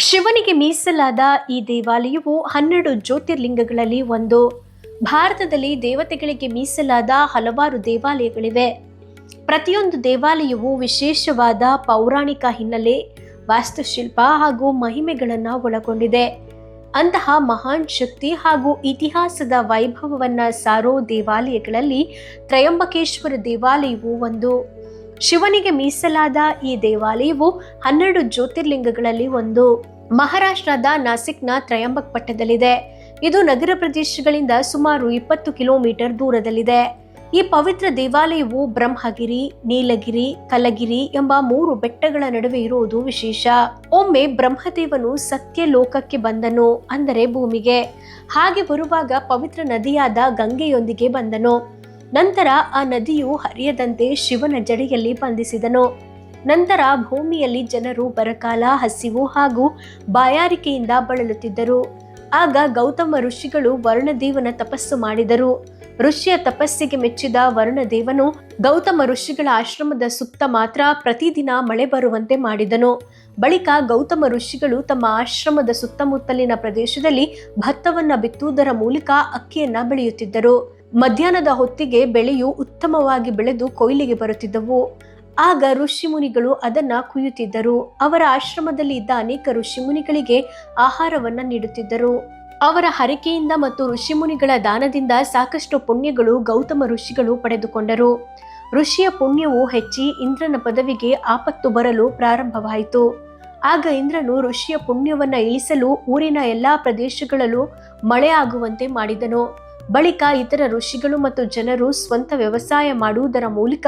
ಶಿವನಿಗೆ ಮೀಸಲಾದ ಈ ದೇವಾಲಯವು ಹನ್ನೆರಡು ಜ್ಯೋತಿರ್ಲಿಂಗಗಳಲ್ಲಿ ಒಂದು. ಭಾರತದಲ್ಲಿ ದೇವತೆಗಳಿಗೆ ಮೀಸಲಾದ ಹಲವಾರು ದೇವಾಲಯಗಳಿವೆ. ಪ್ರತಿಯೊಂದು ದೇವಾಲಯವು ವಿಶೇಷವಾದ ಪೌರಾಣಿಕ ಹಿನ್ನೆಲೆ, ವಾಸ್ತುಶಿಲ್ಪ ಹಾಗೂ ಮಹಿಮೆಗಳನ್ನು ಒಳಗೊಂಡಿದೆ. ಅಂತಹ ಮಹಾನ್ ಶಕ್ತಿ ಹಾಗೂ ಇತಿಹಾಸದ ವೈಭವವನ್ನ ಸಾರೋ ದೇವಾಲಯಗಳಲ್ಲಿ ತ್ರಯಂಬಕೇಶ್ವರ ದೇವಾಲಯವು ಒಂದು. ಶಿವನಿಗೆ ಮೀಸಲಾದ ಈ ದೇವಾಲಯವು ಹನ್ನೆರಡು ಜ್ಯೋತಿರ್ಲಿಂಗಗಳಲ್ಲಿ ಒಂದು. ಮಹಾರಾಷ್ಟ್ರದ ನಾಸಿಕ್ನ ತ್ರಯಂಬಕ್ ಪಟ್ಟದಲ್ಲಿದೆ. ಇದು ನಗರ ಪ್ರದೇಶಗಳಿಂದ ಸುಮಾರು ಇಪ್ಪತ್ತು ಕಿಲೋಮೀಟರ್ ದೂರದಲ್ಲಿದೆ. ಈ ಪವಿತ್ರ ದೇವಾಲಯವು ಬ್ರಹ್ಮಗಿರಿ, ನೀಲಗಿರಿ, ಕಲಗಿರಿ ಎಂಬ ಮೂರು ಬೆಟ್ಟಗಳ ನಡುವೆ ಇರುವುದು ವಿಶೇಷ. ಒಮ್ಮೆ ಬ್ರಹ್ಮದೇವನು ಸತ್ಯ ಲೋಕಕ್ಕೆ ಬಂದನು, ಅಂದರೆ ಭೂಮಿಗೆ. ಹಾಗೆ ಬರುವಾಗ ಪವಿತ್ರ ನದಿಯಾದ ಗಂಗೆಯೊಂದಿಗೆ ಬಂದನು. ನಂತರ ಆ ನದಿಯು ಹರಿಯದಂತೆ ಶಿವನ ಜಡೆಯಲ್ಲಿ ಬಂಧಿಸಿದನು. ನಂತರ ಭೂಮಿಯಲ್ಲಿ ಜನರು ಬರಕಾಲ, ಹಸಿವು ಹಾಗೂ ಬಾಯಾರಿಕೆಯಿಂದ ಬಳಲುತ್ತಿದ್ದರು. ಆಗ ಗೌತಮ ಋಷಿಗಳು ವರುಣದೇವನ ತಪಸ್ಸು ಮಾಡಿದರು. ಋಷಿಯ ತಪಸ್ಸಿಗೆ ಮೆಚ್ಚಿದ ವರುಣದೇವನು ಗೌತಮ ಋಷಿಗಳ ಆಶ್ರಮದ ಸುತ್ತ ಮಾತ್ರ ಪ್ರತಿದಿನ ಮಳೆ ಬರುವಂತೆ ಮಾಡಿದನು. ಬಳಿಕ ಗೌತಮ ಋಷಿಗಳು ತಮ್ಮ ಆಶ್ರಮದ ಸುತ್ತಮುತ್ತಲಿನ ಪ್ರದೇಶದಲ್ಲಿ ಭತ್ತವನ್ನು ಬಿತ್ತುವುದರ ಮೂಲಕ ಅಕ್ಕಿಯನ್ನ ಬೆಳೆಯುತ್ತಿದ್ದರು. ಮಧ್ಯಾಹ್ನದ ಹೊತ್ತಿಗೆ ಬೆಳೆಯು ಉತ್ತಮವಾಗಿ ಬೆಳೆದು ಕೊಯ್ಲಿಗೆ ಬರುತ್ತಿದ್ದವು. ಆಗ ಋಷಿಮುನಿಗಳು ಅದನ್ನ ಕುಯ್ಯುತ್ತಿದ್ದರು. ಅವರ ಆಶ್ರಮದಲ್ಲಿ ಇದ್ದ ಅನೇಕ ಋಷಿಮುನಿಗಳಿಗೆ ಆಹಾರವನ್ನ ನೀಡುತ್ತಿದ್ದರು. ಅವರ ಹರಿಕೆಯಿಂದ ಮತ್ತು ಋಷಿಮುನಿಗಳ ದಾನದಿಂದ ಸಾಕಷ್ಟು ಪುಣ್ಯಗಳು ಗೌತಮ ಋಷಿಗಳು ಪಡೆದುಕೊಂಡರು. ಋಷಿಯ ಪುಣ್ಯವು ಹೆಚ್ಚಿ ಇಂದ್ರನ ಪದವಿಗೆ ಆಪತ್ತು ಬರಲು ಪ್ರಾರಂಭವಾಯಿತು. ಆಗ ಇಂದ್ರನು ಋಷಿಯ ಪುಣ್ಯವನ್ನ ಇಳಿಸಲು ಊರಿನ ಎಲ್ಲಾ ಪ್ರದೇಶಗಳಲ್ಲೂ ಮಳೆ ಆಗುವಂತೆ ಮಾಡಿದನು. ಬಳಿಕ ಇತರ ಋಷಿಗಳು ಮತ್ತು ಜನರು ಸ್ವಂತ ವ್ಯವಸಾಯ ಮಾಡುವುದರ ಮೂಲಕ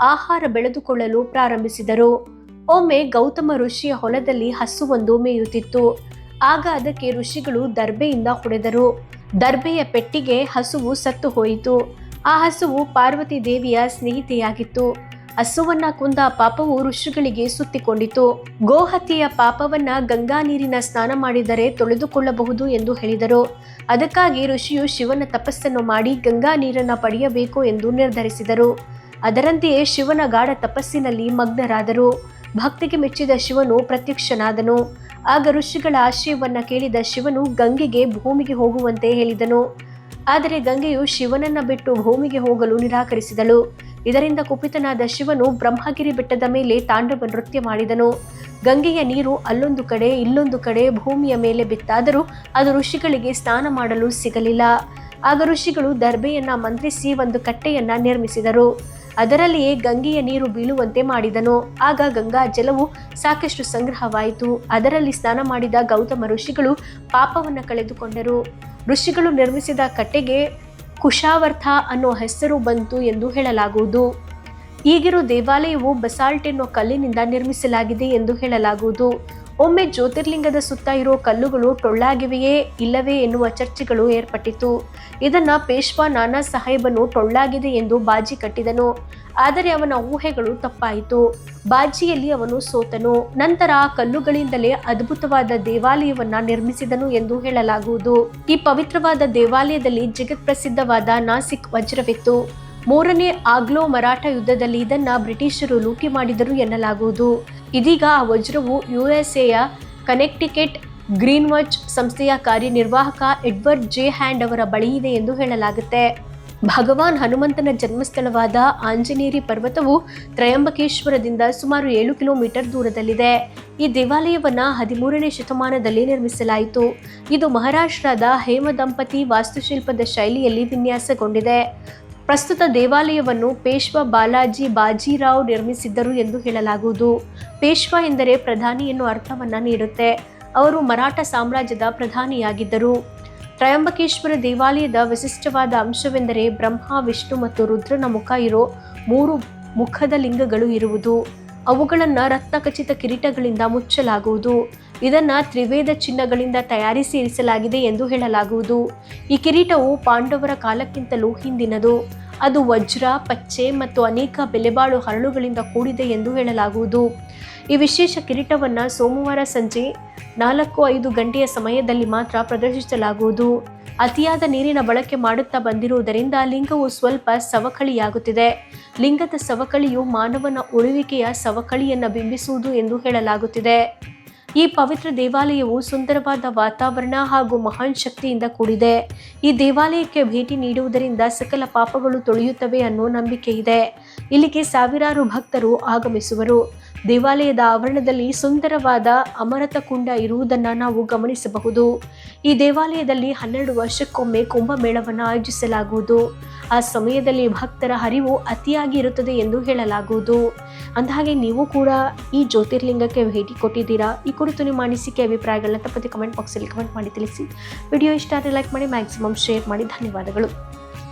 ಆಹಾರ ಬೆಳೆದುಕೊಳ್ಳಲು ಪ್ರಾರಂಭಿಸಿದರು. ಒಮ್ಮೆ ಗೌತಮ ಋಷಿಯ ಹೊಲದಲ್ಲಿ ಹಸುವೊಂದು ಮೇಯುತ್ತಿತ್ತು. ಆಗ ಅದಕ್ಕೆ ಋಷಿಗಳು ದರ್ಬೆಯಿಂದ ಹೊಡೆದರು. ದರ್ಬೆಯ ಪೆಟ್ಟಿಗೆ ಹಸುವು ಸತ್ತು ಹೋಯಿತು. ಆ ಹಸುವು ಪಾರ್ವತಿ ದೇವಿಯ ಸ್ನೇಹಿತೆಯಾಗಿತ್ತು. ಹಸುವನ್ನ ಕುಂದ ಪಾಪವು ಋಷಿಗಳಿಗೆ ಸುತ್ತಿಕೊಂಡಿತು. ಗೋಹತ್ಯೆಯ ಪಾಪವನ್ನ ಗಂಗಾ ನೀರಿನ ಸ್ನಾನ ಮಾಡಿದರೆ ತೊಳೆದುಕೊಳ್ಳಬಹುದು ಎಂದು ಹೇಳಿದರು. ಅದಕ್ಕಾಗಿ ಋಷಿಯು ಶಿವನ ತಪಸ್ಸನ್ನು ಮಾಡಿ ಗಂಗಾ ನೀರನ್ನ ಪಡೆಯಬೇಕು ಎಂದು ನಿರ್ಧರಿಸಿದರು. ಅದರಂತೆಯೇ ಶಿವನ ಗಾಢ ತಪಸ್ಸಿನಲ್ಲಿ ಮಗ್ನರಾದರು. ಭಕ್ತಿಗೆ ಮೆಚ್ಚಿದ ಶಿವನು ಪ್ರತ್ಯಕ್ಷನಾದನು. ಆಗ ಋಷಿಗಳ ಆಶಯವನ್ನ ಕೇಳಿದ ಶಿವನು ಗಂಗೆಗೆ ಭೂಮಿಗೆ ಹೋಗುವಂತೆ ಹೇಳಿದನು. ಆದರೆ ಗಂಗೆಯು ಶಿವನನ್ನ ಬಿಟ್ಟು ಭೂಮಿಗೆ ಹೋಗಲು ನಿರಾಕರಿಸಿದಳು. ಇದರಿಂದ ಕುಪಿತನಾದ ಶಿವನು ಬ್ರಹ್ಮಗಿರಿ ಬೆಟ್ಟದ ಮೇಲೆ ತಾಂಡವ ನೃತ್ಯ ಮಾಡಿದನು. ಗಂಗೆಯ ನೀರು ಅಲ್ಲೊಂದು ಕಡೆ, ಇಲ್ಲೊಂದು ಕಡೆ ಭೂಮಿಯ ಮೇಲೆ ಬಿತ್ತಾದರೂ ಅದು ಋಷಿಗಳಿಗೆ ಸ್ನಾನ ಮಾಡಲು ಸಿಗಲಿಲ್ಲ. ಆಗ ಋಷಿಗಳು ದರ್ಬೆಯನ್ನ ಮಂತ್ರಿಸಿ ಒಂದು ಕಟ್ಟೆಯನ್ನ ನಿರ್ಮಿಸಿದರು. ಅದರಲ್ಲಿಯೇ ಗಂಗೆಯ ನೀರು ಬೀಳುವಂತೆ ಮಾಡಿದನು. ಆಗ ಗಂಗಾ ಜಲವು ಸಾಕಷ್ಟು ಸಂಗ್ರಹವಾಯಿತು. ಅದರಲ್ಲಿ ಸ್ನಾನ ಮಾಡಿದ ಗೌತಮ ಋಷಿಗಳು ಪಾಪವನ್ನು ಕಳೆದುಕೊಂಡರು. ಋಷಿಗಳು ನಿರ್ಮಿಸಿದ ಕಟ್ಟೆಗೆ ಕುಶಾವರ್ಥ ಅನ್ನೋ ಹೆಸರು ಬಂತು ಎಂದು ಹೇಳಲಾಗುವುದು. ಈಗಿರೋ ದೇವಾಲಯವು ಬಸಾಲ್ಟ್ ಎನ್ನುವ ಕಲ್ಲಿನಿಂದ ನಿರ್ಮಿಸಲಾಗಿದೆ ಎಂದು ಹೇಳಲಾಗುವುದು. ಒಮ್ಮೆ ಜ್ಯೋತಿರ್ಲಿಂಗದ ಸುತ್ತ ಇರೋ ಕಲ್ಲುಗಳು ಟೊಳ್ಳಾಗಿವೆಯೇ ಇಲ್ಲವೇ ಎನ್ನುವ ಚರ್ಚೆಗಳು ಏರ್ಪಟ್ಟಿತು ಇದನ್ನ ಪೇಶ್ವಾ ನಾನಾ ಸಾಹೇಬನು ಟೊಳ್ಳಾಗಿದೆ ಎಂದು ಬಾಜಿ ಕಟ್ಟಿದನು. ಆದರೆ ಅವನ ಊಹೆಗಳು ತಪ್ಪಾಯಿತು. ಬಾಜಿಯಲ್ಲಿ ಅವನು ಸೋತನು. ನಂತರ ಕಲ್ಲುಗಳಿಂದಲೇ ಅದ್ಭುತವಾದ ದೇವಾಲಯವನ್ನ ನಿರ್ಮಿಸಿದನು ಎಂದು ಹೇಳಲಾಗುವುದು. ಈ ಪವಿತ್ರವಾದ ದೇವಾಲಯದಲ್ಲಿ ಜಗತ್ ಪ್ರಸಿದ್ಧವಾದ ನಾಸಿಕ್ ವಜ್ರವಿತ್ತು. ಮೂರನೇ ಆಗ್ಲೋ ಮರಾಠ ಯುದ್ಧದಲ್ಲಿ ಇದನ್ನ ಬ್ರಿಟಿಷರು ಲೂಟಿ ಮಾಡಿದರು ಎನ್ನಲಾಗುವುದು. ಇದೀಗ ಆ ವಜ್ರವು ಯು ಎಸ್ ಎಯ ಕನೆಕ್ಟಿಕೆಟ್ ಗ್ರೀನ್ವಚ್ ಸಂಸ್ಥೆಯ ಕಾರ್ಯನಿರ್ವಾಹಕ ಎಡ್ವರ್ಡ್ ಜೆ ಹ್ಯಾಂಡ್ ಅವರ ಬಳಿ ಇದೆ ಎಂದು ಹೇಳಲಾಗುತ್ತೆ. ಭಗವಾನ್ ಹನುಮಂತನ ಜನ್ಮಸ್ಥಳವಾದ ಆಂಜನೇರಿ ಪರ್ವತವು ತ್ರಯಂಬಕೇಶ್ವರದಿಂದ ಸುಮಾರು ಏಳು ಕಿಲೋಮೀಟರ್ ದೂರದಲ್ಲಿದೆ. ಈ ದೇವಾಲಯವನ್ನು ಹದಿಮೂರನೇ ಶತಮಾನದಲ್ಲಿ ನಿರ್ಮಿಸಲಾಯಿತು. ಇದು ಮಹಾರಾಷ್ಟ್ರದ ಹೇಮ ದಂಪತಿ ವಾಸ್ತುಶಿಲ್ಪದ ಶೈಲಿಯಲ್ಲಿ ವಿನ್ಯಾಸಗೊಂಡಿದೆ. ಪ್ರಸ್ತುತ ದೇವಾಲಯವನ್ನು ಪೇಶ್ವ ಬಾಲಾಜಿ ಬಾಜಿರಾವ್ ನಿರ್ಮಿಸಿದ್ದರು ಎಂದು ಹೇಳಲಾಗುವುದು. ಪೇಶ್ವಾ ಎಂದರೆ ಪ್ರಧಾನಿ ಎನ್ನುವ ಅರ್ಥವನ್ನು ನೀಡುತ್ತೆ. ಅವರು ಮರಾಠ ಸಾಮ್ರಾಜ್ಯದ ಪ್ರಧಾನಿಯಾಗಿದ್ದರು. ತ್ರಯಂಬಕೇಶ್ವರ ದೇವಾಲಯದ ವಿಶಿಷ್ಟವಾದ ಅಂಶವೆಂದರೆ ಬ್ರಹ್ಮ, ವಿಷ್ಣು ಮತ್ತು ರುದ್ರನ ಮುಖ ಇರೋ ಮೂರು ಮುಖದ ಲಿಂಗಗಳು ಇರುವುದು. ಅವುಗಳನ್ನು ರತ್ನಖಚಿತ ಕಿರೀಟಗಳಿಂದ ಮುಚ್ಚಲಾಗುವುದು. ಇದನ್ನು ತ್ರಿವೇದ ಚಿನ್ನಗಳಿಂದ ತಯಾರಿಸಿ ಇರಿಸಲಾಗಿದೆ ಎಂದು ಹೇಳಲಾಗುವುದು. ಈ ಕಿರೀಟವು ಪಾಂಡವರ ಕಾಲಕ್ಕಿಂತಲೂ ಹಿಂದಿನದು. ಅದು ವಜ್ರ, ಪಚ್ಚೆ ಮತ್ತು ಅನೇಕ ಬೆಲೆಬಾಳು ಹರಳುಗಳಿಂದ ಕೂಡಿದೆ ಎಂದು ಹೇಳಲಾಗುವುದು. ಈ ವಿಶೇಷ ಕಿರೀಟವನ್ನು ಸೋಮವಾರ ಸಂಜೆ ನಾಲ್ಕು ಐದು ಗಂಟೆಯ ಸಮಯದಲ್ಲಿ ಮಾತ್ರ ಪ್ರದರ್ಶಿಸಲಾಗುವುದು. ಅತಿಯಾದ ನೀರಿನ ಬಳಕೆ ಮಾಡುತ್ತಾ ಬಂದಿರುವುದರಿಂದ ಲಿಂಗವು ಸ್ವಲ್ಪ ಸವಕಳಿಯಾಗುತ್ತಿದೆ. ಲಿಂಗದ ಸವಕಳಿಯು ಮಾನವನ ಉಳುವಿಕೆಯ ಸವಕಳಿಯನ್ನು ಬಿಂಬಿಸುವುದು ಎಂದು ಹೇಳಲಾಗುತ್ತಿದೆ. ಈ ಪವಿತ್ರ ದೇವಾಲಯವು ಸುಂದರವಾದ ವಾತಾವರಣ ಹಾಗೂ ಮಹಾನ್ ಶಕ್ತಿಯಿಂದ ಕೂಡಿದೆ. ಈ ದೇವಾಲಯಕ್ಕೆ ಭೇಟಿ ನೀಡುವುದರಿಂದ ಸಕಲ ಪಾಪಗಳು ತೊಳೆಯುತ್ತವೆ ಅನ್ನೋ ನಂಬಿಕೆ ಇದೆ. ಇಲ್ಲಿಗೆ ಸಾವಿರಾರು ಭಕ್ತರು ಆಗಮಿಸುವರು. ದೇವಾಲಯದ ಆವರಣದಲ್ಲಿ ಸುಂದರವಾದ ಅಮರತ ಕುಂಡ ಇರುವುದನ್ನು ನಾವು ಗಮನಿಸಬಹುದು. ಈ ದೇವಾಲಯದಲ್ಲಿ ಹನ್ನೆರಡು ವರ್ಷಕ್ಕೊಮ್ಮೆ ಕುಂಭಮೇಳವನ್ನು ಆಯೋಜಿಸಲಾಗುವುದು. ಆ ಸಮಯದಲ್ಲಿ ಭಕ್ತರ ಹರಿವು ಅತಿಯಾಗಿ ಇರುತ್ತದೆ ಎಂದು ಹೇಳಲಾಗುವುದು. ಅಂದಹಾಗೆ ನೀವು ಕೂಡ ಈ ಜ್ಯೋತಿರ್ಲಿಂಗಕ್ಕೆ ಭೇಟಿ ಕೊಟ್ಟಿದ್ದೀರಾ? ಈ ಕುರಿತು ನಿಮ್ಮ ಅನಿಸಿಕೆ, ಅಭಿಪ್ರಾಯಗಳನ್ನ ತಪ್ಪದೆ ಕಮೆಂಟ್ ಬಾಕ್ಸಲ್ಲಿ ಕಮೆಂಟ್ ಮಾಡಿ ತಿಳಿಸಿ. ವಿಡಿಯೋ ಇಷ್ಟ ಆದರೆ ಲೈಕ್ ಮಾಡಿ ಮ್ಯಾಕ್ಸಿಮಮ್ ಶೇರ್ ಮಾಡಿ. ಧನ್ಯವಾದಗಳು.